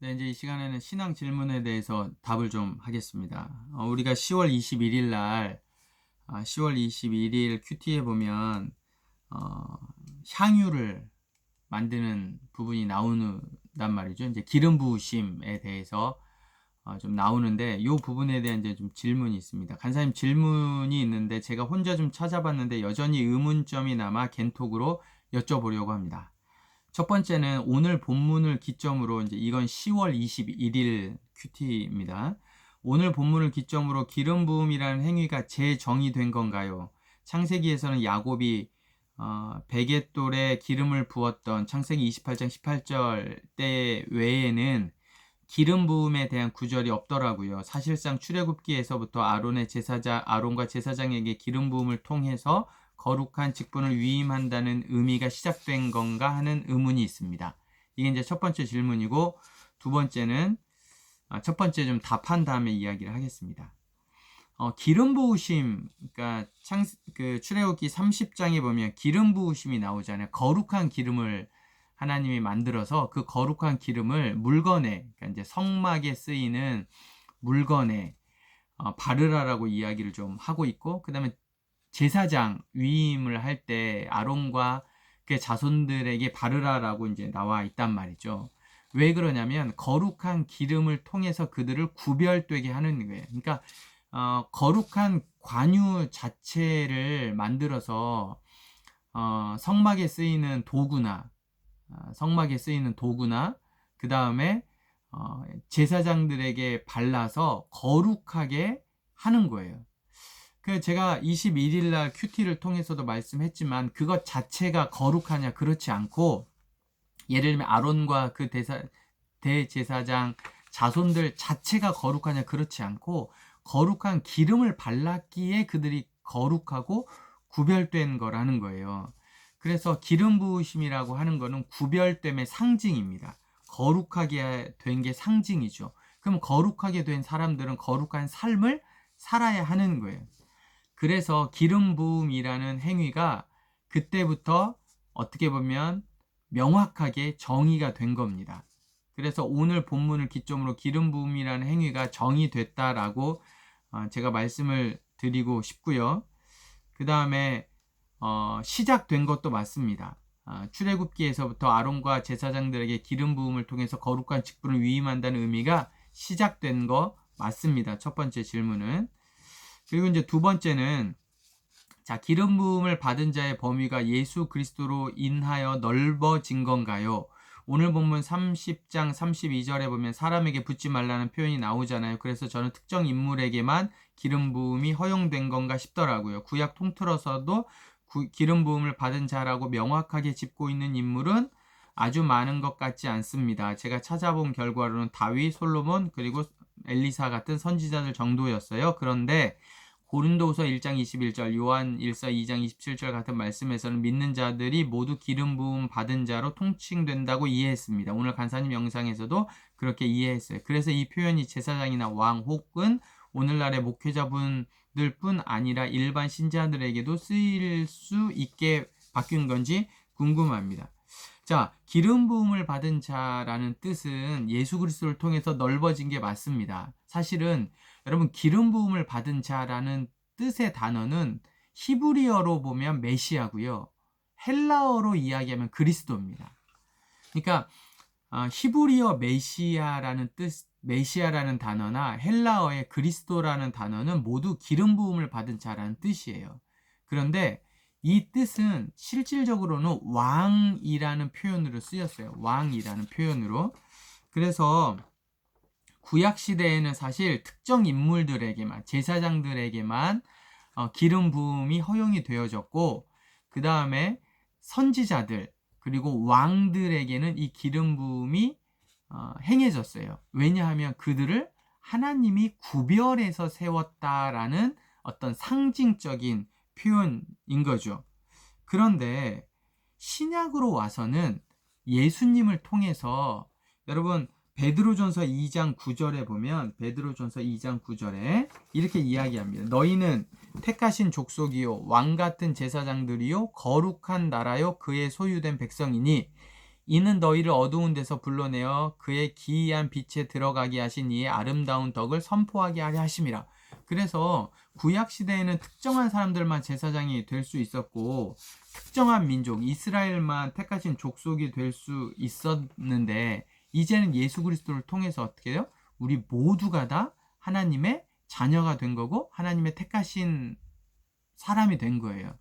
네, 이제 이 시간에는 신앙 질문에 대해서 답을 좀 하겠습니다. 어, 우리가 10월 21일 날, 아, 10월 21일 큐티에 보면, 어, 향유를 만드는 부분이 나오는단 말이죠. 이제 기름 부으심에 대해서 어, 좀 나오는데, 이 부분에 대한 이제 좀 질문이 있습니다. 간사님 질문이 있는데, 제가 혼자 좀 찾아봤는데, 여전히 의문점이 남아 겐톡으로 여쭤보려고 합니다. 첫 번째는 오늘 본문을 기점으로 이제 이건 10월 21일 큐티입니다. 오늘 본문을 기점으로 기름 부음이라는 행위가 재정의된 건가요? 창세기에서는 야곱이 어, 베갯돌에 기름을 부었던 창세기 28장 18절 때 외에는 기름 부음에 대한 구절이 없더라고요. 사실상 출애굽기에서부터 아론의 제사장 아론과 제사장에게 기름 부음을 통해서 거룩한 직분을 위임한다는 의미가 시작된 건가 하는 의문이 있습니다. 이게 이제 첫 번째 질문이고 두 번째는 아, 첫 번째 좀 답한 다음에 이야기를 하겠습니다. 어, 기름 부으심, 그러니까 창, 그 출애굽기 30장에 보면 기름 부으심이 나오잖아요. 거룩한 기름을 하나님이 만들어서 그 거룩한 기름을 물건에, 그러니까 이제 성막에 쓰이는 물건에 어, 바르라라고 이야기를 좀 하고 있고, 그 다음에 제사장 위임을 할 때 아론과 그 자손들에게 바르라라고 이제 나와 있단 말이죠. 왜 그러냐면 거룩한 기름을 통해서 그들을 구별되게 하는 거예요. 그러니까 어, 거룩한 관유 자체를 만들어서 어, 성막에 쓰이는 도구나 어, 성막에 쓰이는 도구나 그 다음에 어, 제사장들에게 발라서 거룩하게 하는 거예요. 그 제가 21일 날 큐티를 통해서도 말씀했지만 그것 자체가 거룩하냐 그렇지 않고 예를 들면 아론과 그 대사 대제사장 자손들 자체가 거룩하냐 그렇지 않고 거룩한 기름을 발랐기에 그들이 거룩하고 구별된 거라는 거예요. 그래서 기름 부으심이라고 하는 거는 구별됨의 상징입니다. 거룩하게 된 게 상징이죠. 그럼 거룩하게 된 사람들은 거룩한 삶을 살아야 하는 거예요. 그래서 기름 부음이라는 행위가 그때부터 어떻게 보면 명확하게 정의가 된 겁니다. 그래서 오늘 본문을 기점으로 기름 부음이라는 행위가 정의됐다라고 어, 제가 말씀을 드리고 싶고요. 그 다음에 어, 시작된 것도 맞습니다. 어, 출애굽기에서부터 아론과 제사장들에게 기름 부음을 통해서 거룩한 직분을 위임한다는 의미가 시작된 거 맞습니다. 첫 번째 질문은 그리고 이제 두 번째는 자, 기름 부음을 받은 자의 범위가 예수 그리스도로 인하여 넓어진 건가요? 오늘 본문 30장 32절에 보면 사람에게 붙지 말라는 표현이 나오잖아요. 그래서 저는 특정 인물에게만 기름 부음이 허용된 건가 싶더라고요. 구약 통틀어서도 구, 기름 부음을 받은 자라고 명확하게 짚고 있는 인물은 아주 많은 것 같지 않습니다. 제가 찾아본 결과로는 다윗, 솔로몬, 그리고 엘리사 같은 선지자들 정도였어요. 그런데 고린도후서 1장 21절, 요한 1서 2장 27절 같은 말씀에서는 믿는 자들이 모두 기름 부음 받은 자로 통칭된다고 이해했습니다. 오늘 간사님 영상에서도 그렇게 이해했어요. 그래서 이 표현이 제사장이나 왕 혹은 오늘날의 목회자분들 뿐 아니라 일반 신자들에게도 쓰일 수 있게 바뀐 건지 궁금합니다. 자, 기름 부음을 받은 자라는 뜻은 예수 그리스도를 통해서 넓어진 게 맞습니다. 사실은 여러분 기름 부음을 받은 자라는 뜻의 단어는 히브리어로 보면 메시아고요. 헬라어로 이야기하면 그리스도입니다. 그러니까 어, 히브리어 메시아라는 뜻 메시아라는 단어나 헬라어의 그리스도라는 단어는 모두 기름 부음을 받은 자라는 뜻이에요. 그런데 이 뜻은 실질적으로는 왕이라는 표현으로 쓰였어요. 왕이라는 표현으로. 그래서 구약 시대에는 사실 특정 인물들에게만 제사장들에게만 어, 기름 부음이 허용이 되어졌고 그 다음에 선지자들 그리고 왕들에게는 이 기름 부음이 어, 행해졌어요. 왜냐하면 그들을 하나님이 구별해서 세웠다라는 어떤 상징적인 표현인 거죠. 그런데 신약으로 와서는 예수님을 통해서 여러분 베드로전서 2장 9절에 보면 베드로전서 2장 9절에 이렇게 이야기합니다. 너희는 택하신 족속이요 왕 같은 제사장들이요 거룩한 나라요 그의 소유된 백성이니 이는 너희를 어두운 데서 불러내어 그의 기이한 빛에 들어가게 하신 이의 아름다운 덕을 선포하게 하려 하심이라. 그래서 구약 시대에는 특정한 사람들만 제사장이 될 수 있었고 특정한 민족 이스라엘만 택하신 족속이 될 수 있었는데 이제는 예수 그리스도를 통해서 어떻게 해요? 우리 모두가 다 하나님의 자녀가 된 거고 하나님의 택하신 사람이 된 거예요.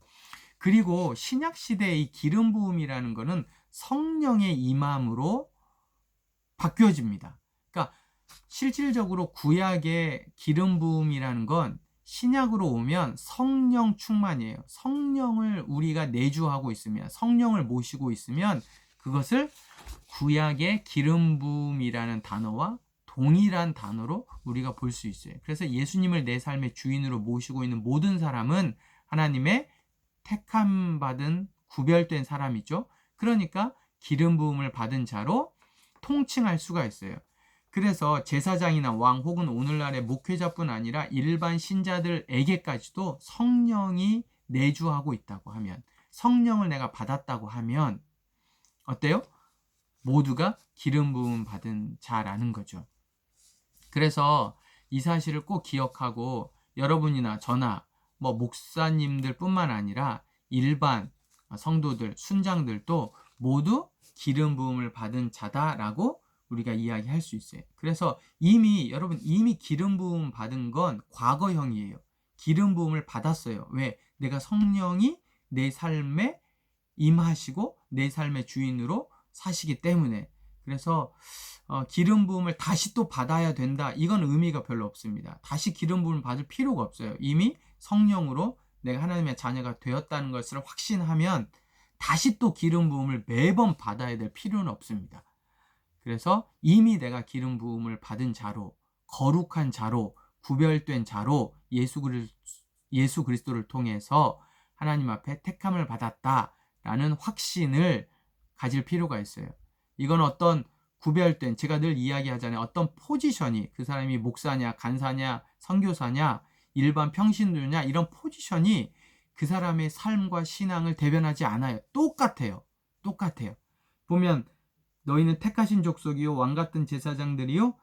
그리고 신약 시대의 이 기름 부음이라는 거는 성령의 임함으로 바뀌어집니다. 그러니까 실질적으로 구약의 기름 부음이라는 건 신약으로 오면 성령 충만이에요. 성령을 우리가 내주하고 있으면 성령을 모시고 있으면 그것을 구약의 기름 부음이라는 단어와 동일한 단어로 우리가 볼 수 있어요. 그래서 예수님을 내 삶의 주인으로 모시고 있는 모든 사람은 하나님의 택함 받은 구별된 사람이죠. 그러니까 기름 부음을 받은 자로 통칭할 수가 있어요. 그래서 제사장이나 왕 혹은 오늘날의 목회자뿐 아니라 일반 신자들에게까지도 성령이 내주하고 있다고 하면 성령을 내가 받았다고 하면 어때요? 모두가 기름 부음 받은 자라는 거죠. 그래서 이 사실을 꼭 기억하고 여러분이나 저나 뭐 목사님들뿐만 아니라 일반 성도들, 순장들도 모두 기름 부음을 받은 자다라고 우리가 이야기할 수 있어요. 그래서 이미 여러분 이미 기름 부음 받은 건 과거형이에요. 기름 부음을 받았어요. 왜? 내가 성령이 내 삶에 임하시고 내 삶의 주인으로 사시기 때문에 그래서 어, 기름 부음을 다시 또 받아야 된다. 이건 의미가 별로 없습니다. 다시 기름 부음을 받을 필요가 없어요. 이미 성령으로 내가 하나님의 자녀가 되었다는 것을 확신하면 다시 또 기름 부음을 매번 받아야 될 필요는 없습니다. 그래서 이미 내가 기름 부음을 받은 자로 거룩한 자로 구별된 자로 예수 그리 예수 그리스도를 통해서 하나님 앞에 택함을 받았다라는 확신을 가질 필요가 있어요. 이건 어떤 구별된 제가 늘 이야기하잖아요. 어떤 포지션이 그 사람이 목사냐, 간사냐, 선교사냐, 일반 평신도냐 이런 포지션이 그 사람의 삶과 신앙을 대변하지 않아요. 똑같아요. 똑같아요. 보면 너희는 택하신 족속이요 왕 같은 제사장들이요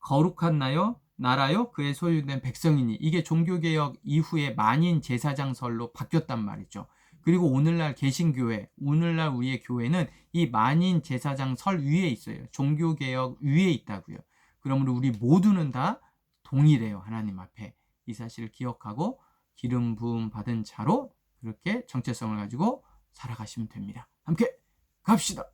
거룩한 나요 나라요 그의 소유된 백성이니 이게 종교개혁 이후에 만인 제사장설로 바뀌었단 말이죠. 그리고 오늘날 개신교회, 오늘날 우리의 교회는 이 만인 제사장 설 위에 있어요. 종교개혁 위에 있다고요. 그러므로 우리 모두는 다 동일해요. 하나님 앞에. 이 사실을 기억하고 기름 부음 받은 자로 그렇게 정체성을 가지고 살아가시면 됩니다. 함께 갑시다.